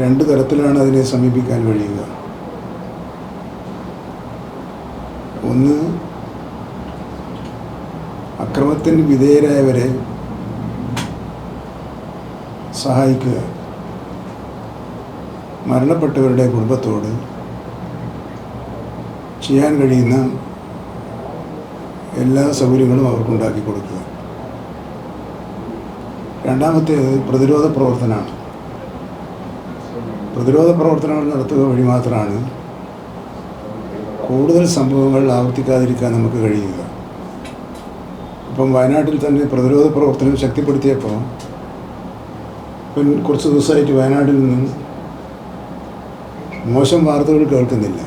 രണ്ട് തരത്തിലാണ് അതിനെ സമീപിക്കാൻ കഴിയുക. ഒന്ന് അക്രമത്തിന് വിധേയരായവരെ സഹായിക്കുക. മരണപ്പെട്ടവരുടെ കുടുംബത്തോട് ചെയ്യാൻ കഴിയുന്ന എല്ലാ സൗകര്യങ്ങളും അവർക്കുണ്ടാക്കി കൊടുക്കുക. രണ്ടാമത്തേത് പ്രതിരോധ പ്രവർത്തനമാണ്. പ്രതിരോധ പ്രവർത്തനങ്ങൾ നടത്തുക വഴി മാത്രമാണ് കൂടുതൽ സംഭവങ്ങൾ ആവർത്തിക്കാതിരിക്കാൻ നമുക്ക് കഴിയുക. ഇപ്പം വയനാട്ടിൽ തന്നെ പ്രതിരോധ പ്രവർത്തനം ശക്തിപ്പെടുത്തിയപ്പോൾ ഇപ്പം കുറച്ച് ദിവസമായിട്ട് വയനാട്ടിൽ നിന്നും മോശം വാർത്തകൾ കേൾക്കുന്നില്ല.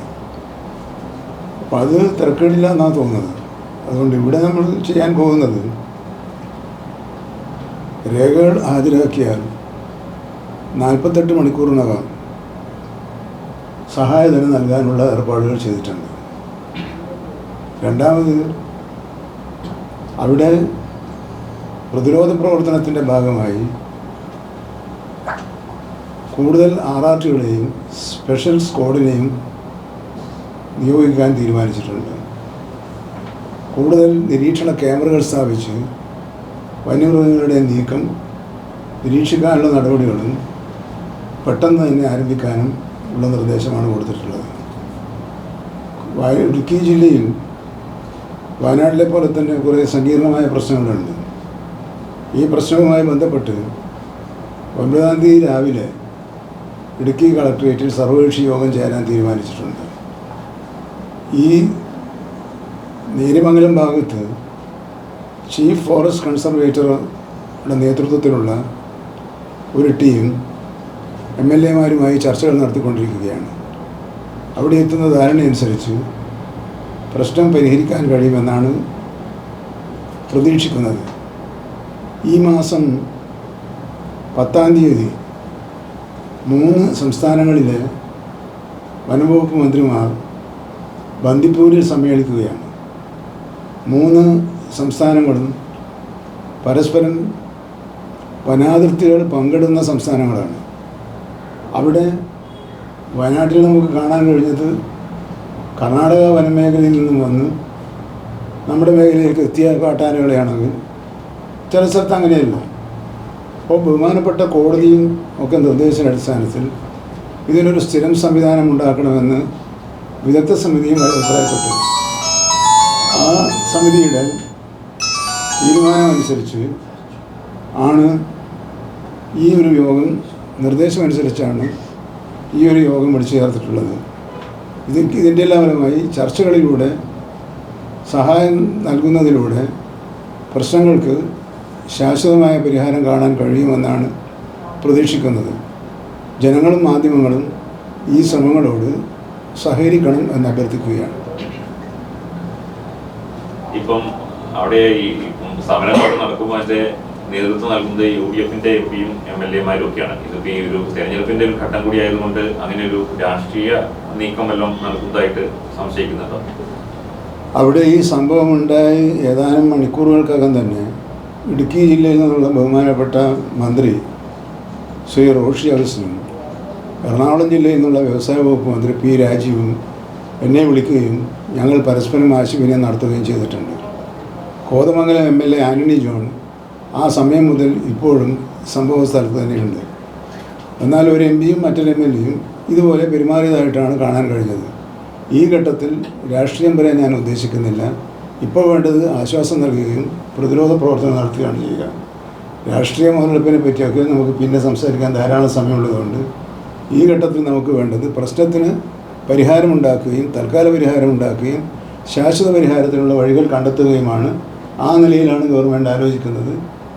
അപ്പം അത് തിരക്കേടില്ല എന്നാണ് തോന്നുന്നത്. അതുകൊണ്ട് ഇവിടെ നമ്മൾ ചെയ്യാൻ പോകുന്നത് രേഖകൾ ഹാജരാക്കിയാൽ നാൽപ്പത്തെട്ട് മണിക്കൂറിനകം സഹായധനം നൽകാനുള്ള ഏർപ്പാടുകൾ ചെയ്തിട്ടുണ്ട്. രണ്ടാമത് അവിടെ പ്രതിരോധ പ്രവർത്തനത്തിന്റെ ഭാഗമായി കൂടുതൽ ആർ സ്പെഷ്യൽ സ്ക്വാഡിനെയും നിയോഗിക്കാൻ തീരുമാനിച്ചിട്ടുണ്ട്. കൂടുതൽ നിരീക്ഷണ ക്യാമറകൾ സ്ഥാപിച്ച് വന്യമൃഗങ്ങളുടെ നീക്കം നിരീക്ഷിക്കാനുള്ള നടപടികളും പെട്ടെന്ന് തന്നെ ആരംഭിക്കാനും ഉള്ള നിർദ്ദേശമാണ് കൊടുത്തിട്ടുള്ളത്. ഇടുക്കി ജില്ലയിൽ വയനാട്ടിലെ പോലെ തന്നെ കുറേ സങ്കീർണമായ പ്രശ്നങ്ങളുണ്ട്. ഈ പ്രശ്നവുമായി ബന്ധപ്പെട്ട് ഒൻപതാം തീയതി രാവിലെ ഇടുക്കി കളക്ട്രേറ്റിൽ സർവകക്ഷി യോഗം ചേരാൻ തീരുമാനിച്ചിട്ടുണ്ട്. ഈ നേരിമംഗലം ഭാഗത്ത് ചീഫ് ഫോറസ്റ്റ് കൺസർവേറ്ററുടെ നേതൃത്വത്തിലുള്ള ഒരു ടീം എം എൽ എമാരുമായി ചർച്ചകൾ നടത്തിക്കൊണ്ടിരിക്കുകയാണ്. അവിടെ എത്തുന്ന ധാരണയനുസരിച്ച് പ്രശ്നം പരിഹരിക്കാൻ കഴിയുമെന്നാണ് പ്രതീക്ഷിക്കുന്നത്. ഈ മാസം പത്താം തീയതി മൂന്ന് സംസ്ഥാനങ്ങളിലെ വനംവകുപ്പ് മന്ത്രിമാർ ബന്ദിപ്പൂരിൽ സമ്മേളിക്കുകയാണ്. മൂന്ന് സംസ്ഥാനങ്ങളും പരസ്പരം വനാതിർത്തികൾ പങ്കിടുന്ന സംസ്ഥാനങ്ങളാണ്. അവിടെ വയനാട്ടിൽ നമുക്ക് കാണാൻ കഴിഞ്ഞത് കർണാടക വനമേഖലയിൽ നിന്നും വന്ന് നമ്മുടെ മേഖലയിലേക്ക് എത്തിയ കാട്ടാനകളെയാണെങ്കിൽ ചില സ്ഥലത്ത് അങ്ങനെയല്ല. അപ്പോൾ ബഹുമാനപ്പെട്ട കോടതിയും ഒക്കെ നിർദ്ദേശ അടിസ്ഥാനത്തിൽ ഇതിനൊരു സ്ഥിരം സംവിധാനം ഉണ്ടാക്കണമെന്ന് വിദഗ്ധ സമിതിയും അഭിപ്രായപ്പെട്ടു. ആ സമിതിയുടെ തീരുമാനമനുസരിച്ച് ആണ് ഈ ഒരു യോഗം നിർദ്ദേശമനുസരിച്ചാണ് ഈ ഒരു യോഗം വിളിച്ചു ചേർത്തിട്ടുള്ളത്. ഇത് ഇതിന്റെ എല്ലാം ഫലമായി ചർച്ചകളിലൂടെ സഹായം നൽകുന്നതിലൂടെ പ്രശ്നങ്ങൾക്ക് ശാശ്വതമായ പരിഹാരം കാണാൻ കഴിയുമെന്നാണ് പ്രതീക്ഷിക്കുന്നത്. ജനങ്ങളും മാധ്യമങ്ങളും ഈ ശ്രമങ്ങളോട് സഹകരിക്കണം എന്ന് അഭ്യർത്ഥിക്കുകയാണ്. ഇപ്പം അവിടെ ഈ സമരം നടക്കുമ്പോൾ അതിന്റെ നേതൃത്വം നൽകുന്നത് യു ഡി എഫിന്റെ എം പിയും എം എൽ എമാരും ഒക്കെയാണ് ഇതിപ്പോ ഈ ഒരു തെരഞ്ഞെടുപ്പിന്റെ ഒരു ഘട്ടം കൂടി ആയതുകൊണ്ട് അങ്ങനെ ഒരു രാഷ്ട്രീയ നീക്കം എല്ലാം നടക്കുന്നതായിട്ട് സംശയിക്കുന്നുണ്ടോ. അവിടെ ഈ സംഭവം ഉണ്ടായി ഏതാനും മണിക്കൂറുകൾക്കകം തന്നെ ഇടുക്കി ജില്ലയിൽ നിന്നുള്ള ബഹുമാനപ്പെട്ട മന്ത്രി ശ്രീ റോഷി അഗസ്റ്റിനും എറണാകുളം ജില്ലയിൽ നിന്നുള്ള വ്യവസായ വകുപ്പ് മന്ത്രി പി രാജീവും എന്നെ വിളിക്കുകയും ഞങ്ങൾ പരസ്പരം ആശയവിനിമയം നടത്തുകയും ചെയ്തിട്ടുണ്ട്. Kothamangalam M L A Antony John ആ സമയം മുതൽ ഇപ്പോഴും സംഭവ സ്ഥലത്ത് തന്നെയുണ്ട്. എന്നാൽ ഒരു എം പിയും മറ്റൊരു എം എൽ എയും ഇതുപോലെ പെരുമാറിയതായിട്ടാണ് കാണാൻ കഴിഞ്ഞത്. ഈ ഘട്ടത്തിൽ രാഷ്ട്രീയം പറയാൻ ഞാൻ ഉദ്ദേശിക്കുന്നില്ല. ഇപ്പോൾ വേണ്ടത് ആശ്വാസം നൽകുകയും പ്രതിരോധ പ്രവർത്തനം നടത്തുകയാണ് ചെയ്യുക. രാഷ്ട്രീയ മുതലെടുപ്പിനെ പറ്റിയൊക്കെ നമുക്ക് പിന്നെ സംസാരിക്കാൻ ധാരാളം സമയമുള്ളതുകൊണ്ട് ഈ ഘട്ടത്തിൽ നമുക്ക് വേണ്ടത് പ്രശ്നത്തിന് പരിഹാരമുണ്ടാക്കുകയും തൽക്കാല പരിഹാരമുണ്ടാക്കുകയും ശാശ്വത പരിഹാരത്തിനുള്ള വഴികൾ കണ്ടെത്തുകയുമാണ് ആ നിലയിലാണ് ഗവൺമെന്റ് ആലോചിക്കുന്നത്.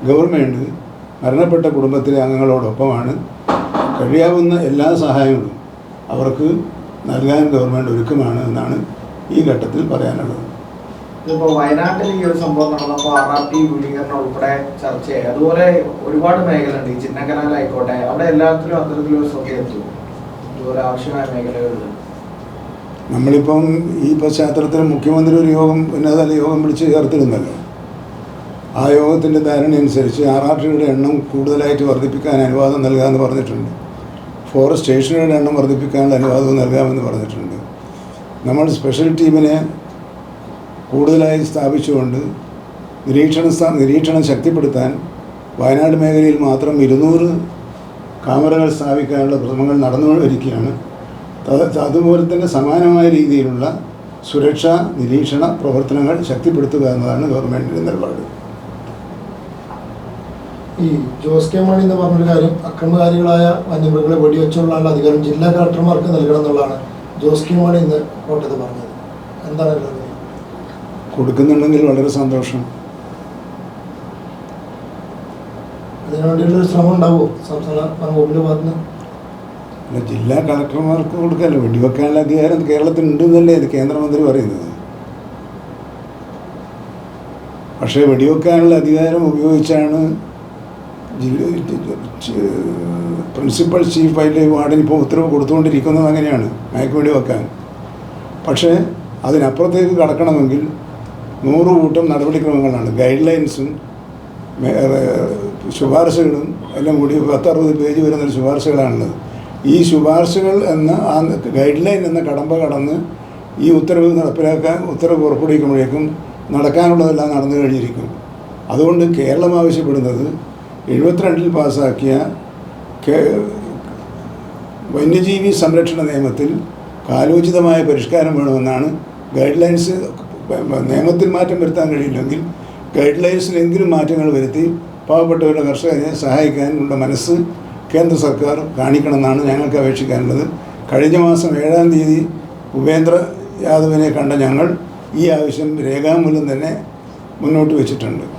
ഗവൺമെന്റ് മരണപ്പെട്ട കുടുംബത്തിലെ അംഗങ്ങളോടൊപ്പമാണ് കഴിയാവുന്ന എല്ലാ സഹായങ്ങളും അവർക്ക് നൽകാൻ ഗവൺമെന്റ് ഒരുക്കമാണ് എന്നാണ് ഈ ഘട്ടത്തിൽ പറയാനുള്ളത്. ഇതിപ്പോൾ വയനാട്ടിൽ ഈ ഒരു സംഭവം നടന്നപ്പോൾ ആർ ആർ ടി വിപുലീകരണം ഉൾപ്പെടെ ചർച്ചയായി. അതുപോലെ ഒരുപാട് മേഖലയുണ്ട് ഈ ചിന്നക്കനാലായിക്കോട്ടെ അവിടെ എല്ലാത്തിലും അത്തരത്തിലൊരു ശ്രദ്ധ എത്തും ഇതുപോലെ ആവശ്യമായ മേഖലകളിൽ നമ്മളിപ്പം ഈ പശ്ചാത്തലത്തിൽ മുഖ്യമന്ത്രി ഒരു യോഗം ഉന്നതതല യോഗം വിളിച്ച് ചേർത്തിരുന്നല്ലോ ആ യോഗത്തിന്റെ ധാരണ അനുസരിച്ച് ആർ ആർ എണ്ണം കൂടുതലായിട്ട് വർദ്ധിപ്പിക്കാൻ അനുവാദം നൽകാമെന്ന് പറഞ്ഞിട്ടുണ്ട്. ഫോറസ്റ്റ് സ്റ്റേഷനുകളുടെ എണ്ണം വർദ്ധിപ്പിക്കാനുള്ള അനുവാദവും നൽകാമെന്ന് പറഞ്ഞിട്ടുണ്ട്. നമ്മൾ സ്പെഷ്യൽ ടീമിനെ കൂടുതലായി സ്ഥാപിച്ചുകൊണ്ട് നിരീക്ഷണ നിരീക്ഷണം ശക്തിപ്പെടുത്താൻ വയനാട് മേഖലയിൽ മാത്രം ഇരുന്നൂറ് ക്യാമറകൾ സ്ഥാപിക്കാനുള്ള ശ്രമങ്ങൾ നടന്നുകൊണ്ടിരിക്കുകയാണ്. അതുപോലെ തന്നെ സമാനമായ രീതിയിലുള്ള സുരക്ഷാ നിരീക്ഷണ പ്രവർത്തനങ്ങൾ ശക്തിപ്പെടുത്തുക എന്നതാണ് ഗവൺമെന്റിന്റെ നിലപാട്. ഈ ജോസ് കെ മാണി എന്ന് പറഞ്ഞൊരു കാര്യം അക്രമകാരികളായ വന്യമൃഗങ്ങളെ വെടിവെച്ചുള്ള അധികാരം ജില്ലാ കളക്ടർമാർക്ക് നൽകണം എന്നുള്ളതാണ് ജോസ് കെ മാണി ഇന്ന് കോട്ടയത്ത് പറഞ്ഞത്. എന്താണ് കൊടുക്കുന്നുണ്ടെങ്കിൽ വളരെ സന്തോഷം. അതിനുവേണ്ടിയുള്ള ശ്രമം ഉണ്ടാവുമോ? സംസ്ഥാന വകുപ്പിന്റെ ഭാഗത്ത് അല്ല ജില്ലാ കളക്ടർമാർക്ക് കൊടുക്കാമല്ലോ വെടിവെക്കാനുള്ള അധികാരം കേരളത്തിൽ ഉണ്ടെന്നല്ലേ ഇത് കേന്ദ്രമന്ത്രി പറയുന്നത്. പക്ഷേ വെടിവെക്കാനുള്ള അധികാരം ഉപയോഗിച്ചാണ് പ്രിൻസിപ്പൽ ചീഫ് ലൈഫ് വാർഡൻ ഇപ്പോൾ ഉത്തരവ് കൊടുത്തുകൊണ്ടിരിക്കുന്നത് അങ്ങനെയാണ്. മയക്കുവെടി വെക്കാൻ. പക്ഷേ അതിനപ്പുറത്തേക്ക് കടക്കണമെങ്കിൽ നൂറ് കൂട്ടം നടപടിക്രമങ്ങളാണ്. ഗൈഡ് ലൈൻസും ശുപാർശകളും എല്ലാം കൂടി പത്തറുപത് പേജ് വരുന്നൊരു ശുപാർശകളാണുള്ളത്. ഈ ശുപാർശകൾ എന്ന ആ ഗൈഡ് ലൈൻ എന്ന കടമ്പ കടന്ന് ഈ ഉത്തരവ് നടപ്പിലാക്കാൻ ഉത്തരവ് പുറപ്പെടുവിക്കുമ്പോഴേക്കും നടക്കാനുള്ളതെല്ലാം നടന്നു കഴിഞ്ഞിരിക്കും. അതുകൊണ്ട് കേരളം ആവശ്യപ്പെടുന്നത് എഴുപത്തിരണ്ടിൽ പാസ്സാക്കിയ വന്യജീവി സംരക്ഷണ നിയമത്തിൽ കാലോചിതമായ പരിഷ്കാരം വേണമെന്നാണ് ഗൈഡ് ലൈൻസ് നിയമത്തിൽ മാറ്റം വരുത്താൻ കഴിയില്ലെങ്കിൽ ഗൈഡ് ലൈൻസിലെങ്കിലും മാറ്റങ്ങൾ വരുത്തി പാവപ്പെട്ടവരുടെ കർഷകരെ സഹായിക്കാനുള്ള മനസ്സ് കേന്ദ്ര സർക്കാർ കാണിക്കണമെന്നാണ് ഞങ്ങൾക്ക് അപേക്ഷിക്കാനുള്ളത്. കഴിഞ്ഞ മാസം ഏഴാം തീയതി ഉപേന്ദ്ര യാദവിനെ കണ്ട ഞങ്ങൾ ഈ ആവശ്യം രേഖാമൂലം തന്നെ മുന്നോട്ട് വെച്ചിട്ടുണ്ട്.